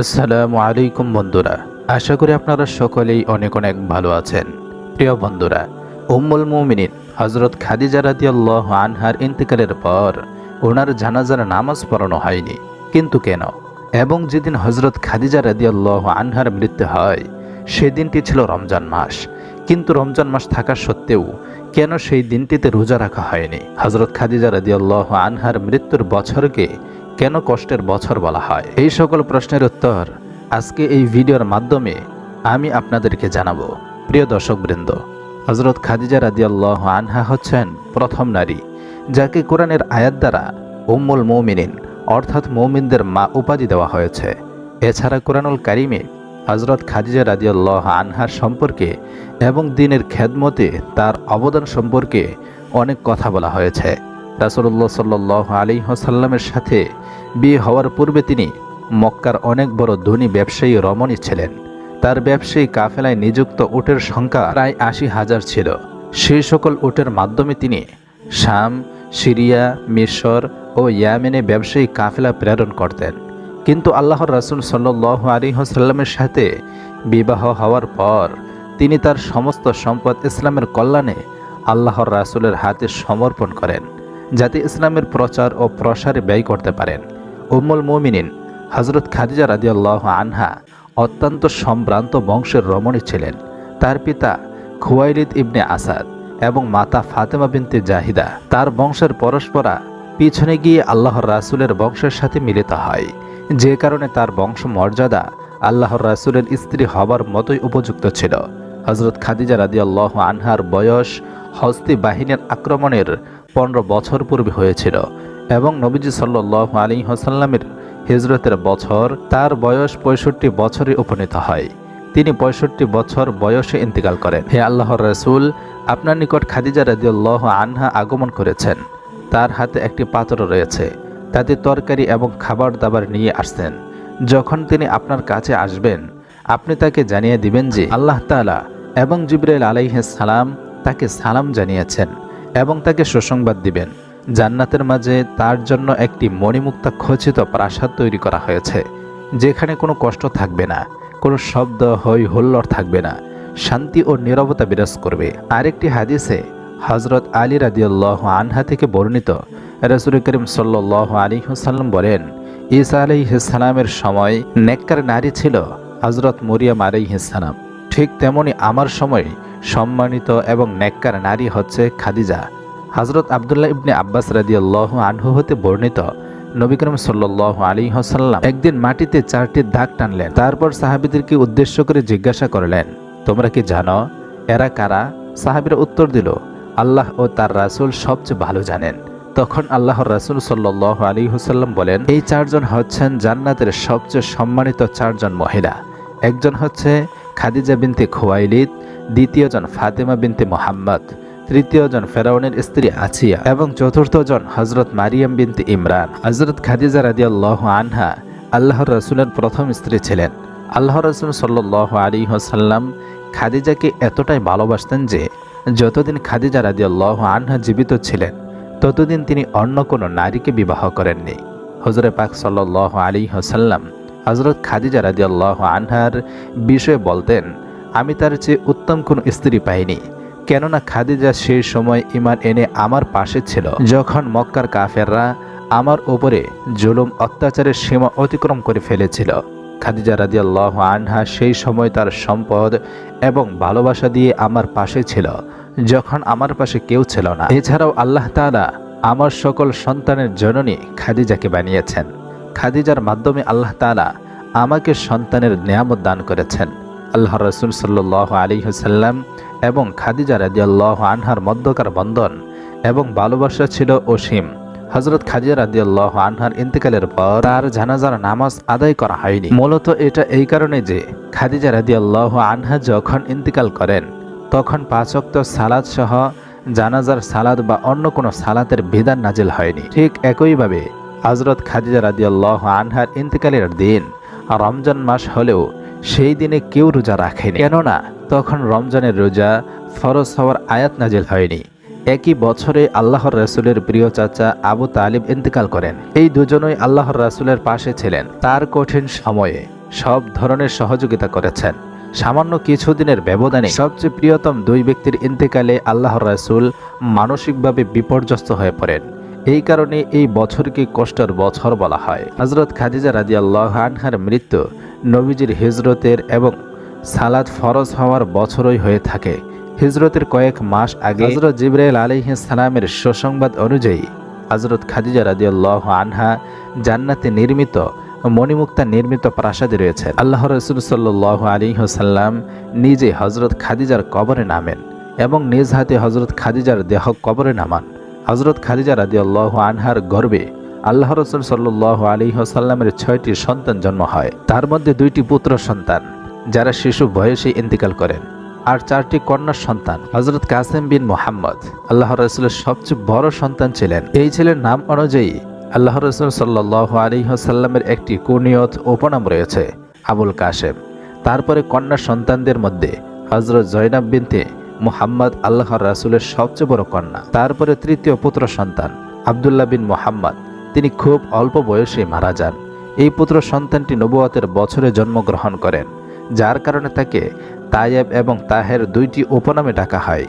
আসসালামু আলাইকুম বন্ধুরা, আশা করি আপনারা সকলেই অনেক অনেক ভালো আছেন। প্রিয় বন্ধুরা, উম্মুল মুমিনিন হজরত খাদিজা রাদিয়াল্লাহু আনহার ইন্তেকালের পর ওনার জানাজার নামাজ পড়ানো হয়নি। কিন্তু কেন? এবং যেদিন হজরত খাদিজা রাদিয়াল্লাহু আনহার মৃত্যু হয়, সেদিনটি ছিল রমজান মাস। কিন্তু রমজান মাস থাকা সত্ত্বেও কেন সেই দিনটিতে রোজা রাখা হয়নি? হজরত খাদিজা রাদিয়াল্লাহু আনহার মৃত্যুর বছরকে কেন কষ্টের বছর বলা হয়? এই সকল প্রশ্নের উত্তর আজকে এই ভিডিওর মাধ্যমে আমি আপনাদেরকে জানাব। প্রিয় দর্শকবৃন্দ হজরত খাদিজা রাদিয়াল্লাহ আনহা হচ্ছেন প্রথম নারী, যাকে কোরআনের আয়াত দ্বারা উম্মুল মৌমিনিন, অর্থাৎ মৌমিনদের মা উপাধি দেওয়া হয়েছে। এছাড়া কোরআনুল কারিমে হজরত খাদিজা রাদিয়াল্লাহ আনহার সম্পর্কে এবং দিনের খেদমতে তার অবদান সম্পর্কে অনেক কথা বলা হয়েছে। রাসুল্লাহ সাল্লাহ আলী হাসাল্লামের সাথে বিয়ে হওয়ার পূর্বে তিনি মক্কার অনেক বড় ধনী ব্যবসায়ী রমণী ছিলেন। তার ব্যবসায়ী কাফেলায় নিযুক্ত উটের সংখ্যা প্রায় আশি হাজার ছিল। সেই সকল উটের মাধ্যমে তিনি শাম, সিরিয়া, মিশর ও ইয়ামেনে ব্যবসায়ী কাফেলা প্রেরণ করতেন। কিন্তু আল্লাহর রাসুল সাল্লাহ আলী হাসাল্লামের সাথে বিবাহ হওয়ার পর তিনি তার সমস্ত সম্পদ ইসলামের কল্যাণে আল্লাহর রাসুলের হাতে সমর্পণ করেন। যাতে ইসলামের প্রচার ও প্রসারে ব্যয় করতে পারেন। উম্মুল মুমিনিন হজরত খাদিজা রাদিয়াল্লাহ আনহা অত্যন্ত সম্ভ্রান্ত বংশের রমণী ছিলেন। তার পিতা খুয়াইলিদ ইবনে আসাদ এবং মাতা ফাতেমা বিনতে জাহিদা তার বংশের পরস্পরা পিছনে গিয়ে আল্লাহর রাসুলের বংশের সাথে মিলিত হয়। যে কারণে তার বংশ মর্যাদা আল্লাহর রাসুলের স্ত্রী হবার মতোই উপযুক্ত ছিল। হজরত খাদিজা রাদিয়াল্লাহ আনহার বয়স হস্তি বাহিনীর আক্রমণের পনেরো বছর পূর্বে হয়েছিল এবং নবীজি সাল্লাহ আলী হাসাল্লামের হিজরতের বছর তার বয়স পঁয়ষট্টি বছরে উপনীত হয়। তিনি পঁয়ষট্টি বছর বয়সে ইন্তেকাল করেন। হে আল্লাহর রসুল, আপনার নিকট খাদিজা রাদিউল্লাহ আনহা আগমন করেছেন। তার হাতে একটি পাত্র রয়েছে। তাতে তরকারি এবং খাবার দাবার নিয়ে আসছেন। যখন তিনি আপনার কাছে আসবেন, আপনি তাকে জানিয়ে দিবেন যে আল্লাহ তালা এবং জিব্রাইল আলাইহিস সালাম তাকে সালাম জানিয়েছেন এবং তাকে সুসংবাদ দিবেন। জান্নাতের মাঝে তার জন্য একটি মণিমুক্তা খচিত প্রাসাদ তৈরি করা হয়েছে, যেখানে কোনো কষ্ট থাকবে না, কোনো শব্দ হই হুল্লড় থাকবে না, শান্তি ও নীরবতা বিরাজ করবে। আরেকটি হাদিসে হজরত আলী রাদিউল্লাহ আনহা থেকে বর্ণিত রসুল করিম সাল্লাহ আলী হুসাল্লাম বলেন, ঈসা আলাইহিসালামের সময় নেককার নারী ছিল হজরত মরিয়াম আলাইহিসালাম ঠিক তেমনি আমার সময় সম্মানিত এবং নেককার নারী হচ্ছে খাদিজা। হজরত আবদুল্লাহ ইবনে আব্বাস রাদিয়াল্লাহ আনহু হতে বর্ণিত নবী করিম সাল্লাহ আলী হাসাল্লাম একদিন মাটিতে চারটি দাগ টানলেন, তারপর সাহাবিদেরকে উদ্দেশ্য করে জিজ্ঞাসা করলেন, তোমরা কি জানো এরা কারা? সাহাবিরা উত্তর দিল, আল্লাহ ও তার রাসুল সবচেয়ে ভালো জানেন। তখন আল্লাহর রাসুল সাল্লাহ আলী হুসাল্লাম বলেন, এই চারজন হচ্ছেন জান্নাতের সবচেয়ে সম্মানিত চারজন মহিলা। একজন হচ্ছে খাদিজা বিনতে খোয়াইলিদ দ্বিতীয়জন ফাতেমা বিনতে মোহাম্মদ তৃতীয়জন ফেরাউনের স্ত্রী আছিয়া, এবং চতুর্থজন হজরত মারিয়াম বিনতে ইমরান। হজরত খাদিজা রাদিয়াল্লাহ আনহা আল্লাহর রসুলের প্রথম স্ত্রী ছিলেন। আল্লাহ রসুল সাল্লাহ আলী হাসাল্লাম খাদিজাকে এতটাই ভালোবাসতেন যে, যতদিন খাদিজা রাদিয়াল্লাহ আনহা জীবিত ছিলেন, ততদিন তিনি অন্য কোনো নারীকে বিবাহ করেননি। হজরে পাক সাল্লাহ আলী হাসাল্লাম হজরত খাদিজা রাদিয়াল্লাহ আনহার বিষয়ে বলতেন, আমি তার চেয়ে উত্তম কোনো স্ত্রী পাইনি। কেননা খাদিজা সেই সময় ইমান এনে আমার পাশে ছিল। যখন মক্কার কাফেররা আমার ওপরে জুলুম, অত্যাচারের সীমা অতিক্রম করে ফেলেছিল, খাদিজা রাদিয়াল্লাহ আনহা সেই সময় তার সম্পদ এবং ভালোবাসা দিয়ে আমার পাশে ছিল, যখন আমার পাশে কেউ ছিল না। এছাড়াও আল্লাহ তাআলা আমার সকল সন্তানের জননী খাদিজাকে বানিয়েছেন। খাদিজার মাধ্যমে আল্লাহ তালা আমাকে সন্তানের নিয়ামত দান করেছেন। আল্লাহ রসুল সাল্লাহ আলী হুসাল্লাম এবং খাদিজা রাদিয়াল্লাহ আনহার মধ্যকার বন্ধন এবং ভালোবাসা ছিল অসীম। হজরত খাদিজা রাদিয়াল্লাহ আনহার ইন্তেকালের পর তার জানাজার নামাজ আদায় করা হয়নি। মূলত এটা এই কারণে যে খাদিজা রাদিয়াল্লাহ আনহা যখন ইন্তেকাল করেন, তখন পাঁচক্ত সালাদ সহ জানাজার সালাদ বা অন্য কোনো সালাতের বিধান নাজিল হয়নি। ঠিক একইভাবে হজরত খাদিজা রাদিয়াল্লাহ আনহার ইন্তেকালের দিন। রমজান মাস হলেও সেই দিনে কেউ রোজা রাখেনি। কেননা তখন রমজানের রোজা ফরজ হওয়ার আয়াত নাজিল হয়নি। একই বছরে আল্লাহর রাসুলের প্রিয় চাচা আবু তালিব ইন্তেকাল করেন। এই দুজনই আল্লাহর রাসুলের পাশে ছিলেন তার কঠিন সময়ে। সব ধরনের সহযোগিতা করেছেন। সামান্য কিছুদিনের ব্যবধানে সবচেয়ে প্রিয়তম দুই ব্যক্তির ইন্তেকালে আল্লাহর রাসুল মানসিকভাবে বিপর্যস্ত হয়ে পড়েন। এই কারণে এই বছরকে কষ্টের বছর বলা হয়। হজরত খাদিজা রাজি আল্লাহ আনহার মৃত্যু নবীজির হিজরতের এবং সালাদ ফরজ হওয়ার বছরই হয়ে থাকে। হিজরতের কয়েক মাস আগে হজরত জিব্রাইল সালামের সুসংবাদ অনুযায়ী হজরত খাদিজা রাদিয়াল্লাহু আনহা জান্নাতে নির্মিত মণিমুক্তা নির্মিত প্রাসাদে রয়েছে আল্লাহ রসুল সাল্লাহ আলী হোসাল্লাম নিজে হজরত খাদিজার কবরে নামেন এবং নিজ হাতে হজরত খাদিজার দেহ কবরে নামান। হজরত খালিজা খাদিজা রাদিয়াল্লাহু আনহার গর্বে আল্লাহ রসুল সাল্লাহ আলী হোসাল্লামের ছয়টি সন্তান জন্ম হয়। তার মধ্যে দুইটি পুত্র সন্তান, যারা শিশু বয়সে ইন্তিকাল করেন, আর চারটি কন্যা সন্তান হজরত কাসেম বিন মোহাম্মদ। আল্লাহ রসুলের সবচেয়ে বড় সন্তান ছিলেন। এই ছেলের নাম অনুযায়ী আল্লাহ রসুল সাল্লাহ আলী হাসাল্লামের একটি কুনিয়ত উপনাম রয়েছে, আবুল কাসেম তারপরে কন্যা সন্তানদের মধ্যে হজরত জৈনাব বিনতে মুহাম্মদ আল্লাহর রাসুলের সবচেয়ে বড় কন্যা। তারপরে তৃতীয় পুত্র সন্তান, আবদুল্লাহ বিন মোহাম্মদ। তিনি খুব অল্প বয়সে মারা যান। এই পুত্র সন্তানটি নবুয়তের বছরে জন্মগ্রহণ করেন, যার কারণে তাকে তায়েব এবং তাহের দুইটি উপনামে ডাকা হয়।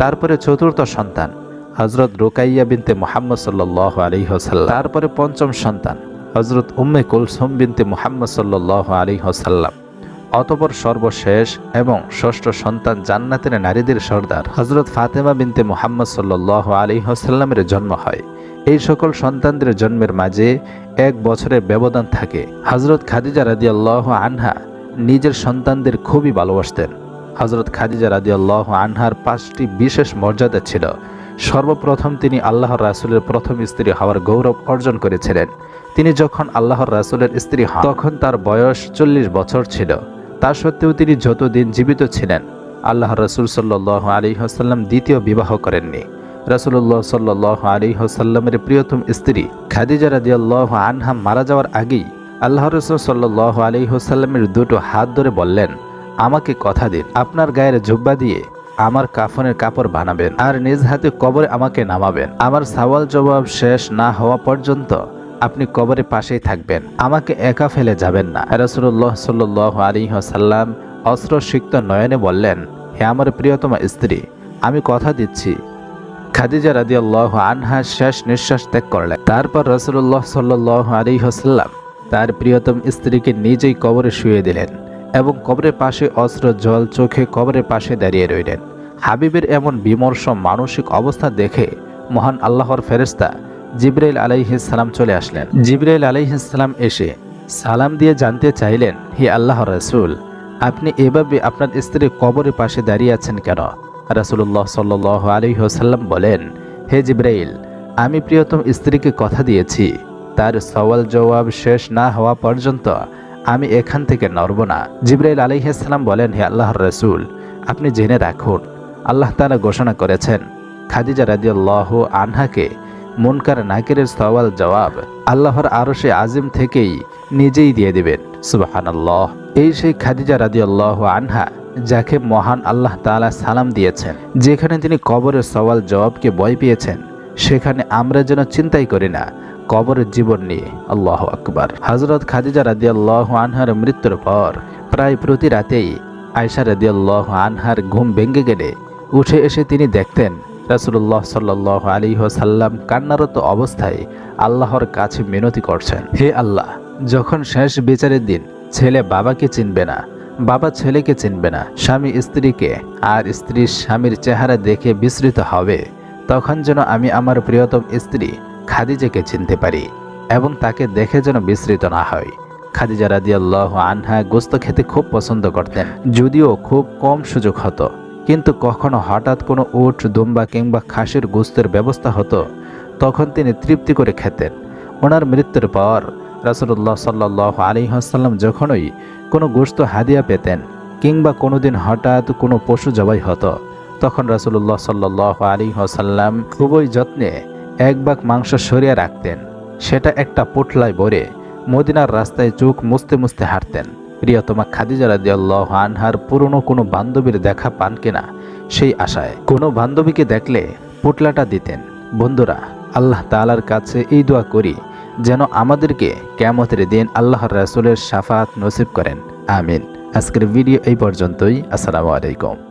তারপরে চতুর্থ সন্তান হজরত রুকাইয়া বিনতে মোহাম্মদ সাল্লাহ আলী হোসাল্লাম তারপরে পঞ্চম সন্তান হজরত উম্মে কুলসুম বিনতে মোহাম্মদ সাল্লাহ আলী হোসাল্লাম অতপর সর্বশেষ এবং ষষ্ঠ সন্তান জান্নাতের নারীদের সর্দার। হজরত ফাতেমা বিনতে মোহাম্মদ সাল্লাহ আলী হোসাল্লামের জন্ম হয়। এই সকল সন্তানদের জন্মের মাঝে এক বছরের ব্যবধান থাকে। হজরত খাদিজা রাদিয়াল্লাহ আনহা নিজের সন্তানদের খুবই ভালোবাসতেন। হজরত খাদিজা রাদিয়াল্লাহ আনহার পাঁচটি বিশেষ মর্যাদা ছিল। সর্বপ্রথম তিনি আল্লাহর রাসুলের প্রথম স্ত্রী হওয়ার গৌরব অর্জন করেছিলেন। তিনি যখন আল্লাহর রাসুলের স্ত্রী হন, তখন তার বয়স চল্লিশ বছর ছিল। তা সত্ত্বেও তিনি যতদিন জীবিত ছিলেন, আল্লাহ রসুল সাল্লাহ আলী হাসাল্লাম দ্বিতীয় বিবাহ করেননি। রসুল্লাহ সাল্লাহ আলী হাসাল্লামের প্রিয়তম স্ত্রী খাদিজা রাদিয়াল্লাহ আনহা মারা যাওয়ার আগেই আল্লাহ রসুল সাল্লাহ আলী হাসাল্লামের দুটো হাত ধরে বললেন, আমাকে কথা দিন, আপনার গায়ের জুব্বা দিয়ে আমার কাফনের কাপড় বানাবেন আর নিজ হাতে কবরে আমাকে নামাবেন। আমার সওয়াল জবাব শেষ না হওয়া পর্যন্ত আপনি কবরে পাশেই থাকবেন। আমাকে একা ফেলে যাবেন না। রসুল্লাহ সাল্লাহ আলী সাল্লাম অস্ত্র সিক্ত নয়নে বললেন, হে আমার প্রিয়তমা স্ত্রী, আমি কথা দিচ্ছি। খাদিজা রাদি আল্লাহ আনহা শেষ নিঃশ্বাস ত্যাগ করলেন। তারপর রসুল্লাহ সাল্লাহ আলী হাসাল্লাম তার প্রিয়তম স্ত্রীকে নিজেই কবরে শুয়ে দিলেন এবং কবরের পাশে অস্ত্র, জল, চোখে কবরের পাশে দাঁড়িয়ে রইলেন। হাবিবের এমন বিমর্ষ মানসিক অবস্থা দেখে মহান আল্লাহর ফেরেস্তা জিব্রাইল আলাইহিসালাম চলে আসলেন। জিব্রাইল আলাইহিসালাম এসে সালাম দিয়ে জানতে চাইলেন, হে আল্লাহ রসুল, আপনি এভাবে আপনার স্ত্রীর কবরের পাশে দাঁড়িয়ে আছেন কেন? রাসুল্লাহ সাল্লাহ আলহিহসাল্লাম বলেন, হে জিব্রাইল, আমি প্রিয়তম স্ত্রীকে কথা দিয়েছি। তার সওয়াল জবাব শেষ না হওয়া পর্যন্ত আমি এখান থেকে নড়ব না। জিব্রাইল আলিহাসাল্লাম বলেন, হে আল্লাহর রসুল, আপনি জেনে রাখুন, আল্লাহ তালা ঘোষণা করেছেন, খাদিজা রাদিয়াল্লাহ আনহাকে মুনকার নাকিরের সওয়াল জবাব আল্লাহর আরও সে আজিম থেকেই নিজেই দিয়ে দেবেন। সুবাহান আল্লাহ এই সেই খাদিজা রাদিয়াল্লাহ আনহা, যাকে মহান আল্লাহ তাআলা সালাম দিয়েছেন, যেখানে তিনি কবরের সওয়াল জবাবকে ভয় পেয়েছেন, সেখানে আমরা যেন চিন্তাই করি না, কবরের জীবন নিয়ে। আল্লাহ আকবার। হজরত খাদিজা রাদিয়াল্লাহ আনহার মৃত্যুর পর প্রায় প্রতি রাতেই আয়সা রাদিয়াল্লাহ আনহার ঘুম ভেঙে গেলে উঠে এসে তিনি দেখতেন রাসুল্লাহ সাল্লাহ আলী সাল্লাম কান্নারত অবস্থায় আল্লাহর কাছে মিনতি করছেন, হে আল্লাহ, যখন শেষ বিচারের দিন ছেলে বাবাকে চিনবে না, বাবা ছেলেকে চিনবে না, স্বামী স্ত্রীকে, আর স্ত্রী স্বামীর চেহারা দেখে বিস্মৃত হবে, তখন যেন আমি আমার প্রিয়তম স্ত্রী খাদিজাকে চিনতে পারি এবং তাকে দেখে যেন বিস্মৃত না হয়। খাদিজা রাদিয়াল্লাহ আনহা গোস্ত খেতে খুব পছন্দ করতেন, যদিও খুব কম সুযোগ হতো। কিন্তু কখনো হঠাৎ কোনো উট, দুম্বা কিংবা খাসির গোস্তের ব্যবস্থা হতো, তখন তিনি তৃপ্তি করে খেতেন। ওনার মৃত্যুর পর রাসুল্লাহ সাল্লাহ আলী হাসাল্লাম যখনই কোনো গোস্ত হাদিয়া পেতেন কিংবা কোনোদিন হঠাৎ কোনো পশু জবাই হতো, তখন রাসুল্লাহ সাল্লাহ আলী হাসাল্লাম খুবই যত্নে এক বাক মাংস সরিয়ে রাখতেন। সেটা একটা পোটলায় ভরে মদিনার রাস্তায় চোখ মুছতে মুছতে হাঁটতেন। প্রিয়তমা খাদিজা রাদিয়াল্লাহ আনহার পুরনো কোনো বান্ধবীর দেখা পান কিনা সেই আশায় কোনো বান্ধবীকে দেখলে পুটলাটা দিতেন। বন্ধুরা, আল্লাহ তালার কাছে এই দোয়া করি যেন আমাদেরকে কেমতের দিন আল্লাহর রাসুলের সাফাত নসিব করেন। আমিন। আজকের ভিডিও এই পর্যন্তই। আসসালামু আলাইকুম।